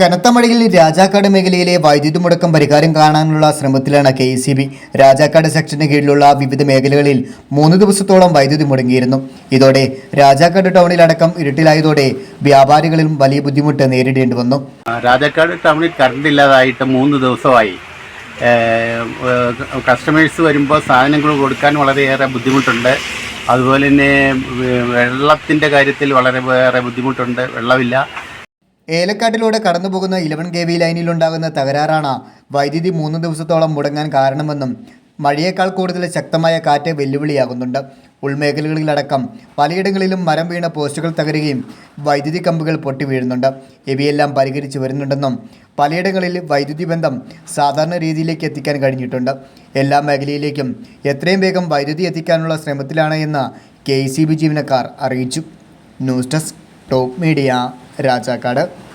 കനത്ത മഴയിൽ രാജാക്കാട് മേഖലയിലെ വൈദ്യുതി മുടക്കം പരിഹാരം കാണാനുള്ള ശ്രമത്തിലാണ് കെ സി ബി. രാജാക്കാട് സെക്ഷന് കീഴിലുള്ള വിവിധ മേഖലകളിൽ മൂന്ന് ദിവസത്തോളം വൈദ്യുതി മുടങ്ങിയിരുന്നു. ഇതോടെ രാജാക്കാട് ടൗണിലടക്കം ഇരുട്ടിലായതോടെ വ്യാപാരികളും വലിയ ബുദ്ധിമുട്ട് നേരിടേണ്ടി വന്നു. രാജാക്കാട് ടൗണിൽ കറണ്ട് ഇല്ലാതായിട്ട് മൂന്ന് ദിവസമായി. കസ്റ്റമേഴ്സ് വരുമ്പോൾ സാധനങ്ങൾ കൊടുക്കാൻ വളരെയേറെ ബുദ്ധിമുട്ടുണ്ട്. അതുപോലെ തന്നെ വെള്ളത്തിന്റെ കാര്യത്തിൽ വളരെ വേറെ ബുദ്ധിമുട്ടുണ്ട്. വെള്ളമില്ല. ഏലക്കാട്ടിലൂടെ കടന്നുപോകുന്ന ഇലവൻ കെ വി ലൈനിലുണ്ടാകുന്ന തകരാറാണ് വൈദ്യുതി മൂന്ന് ദിവസത്തോളം മുടങ്ങാൻ കാരണമെന്നും മഴയേക്കാൾ കൂടുതൽ ശക്തമായ കാറ്റ് വെല്ലുവിളിയാകുന്നുണ്ട്. ഉൾമേഖലകളിലടക്കം പലയിടങ്ങളിലും മരം വീണ പോസ്റ്റുകൾ തകരുകയും വൈദ്യുതി കമ്പുകൾ പൊട്ടി വീഴുന്നുണ്ട് ഇവയെല്ലാം പരിഹരിച്ചു വരുന്നുണ്ടെന്നും പലയിടങ്ങളിൽ വൈദ്യുതി ബന്ധം സാധാരണ രീതിയിലേക്ക് എത്തിക്കാൻ കഴിഞ്ഞിട്ടുണ്ട്. എല്ലാ മേഖലയിലേക്കും എത്രയും വേഗം വൈദ്യുതി എത്തിക്കാനുള്ള ശ്രമത്തിലാണ് എന്ന് കെ ജീവനക്കാർ അറിയിച്ചു. News desk top media. Rajakkad.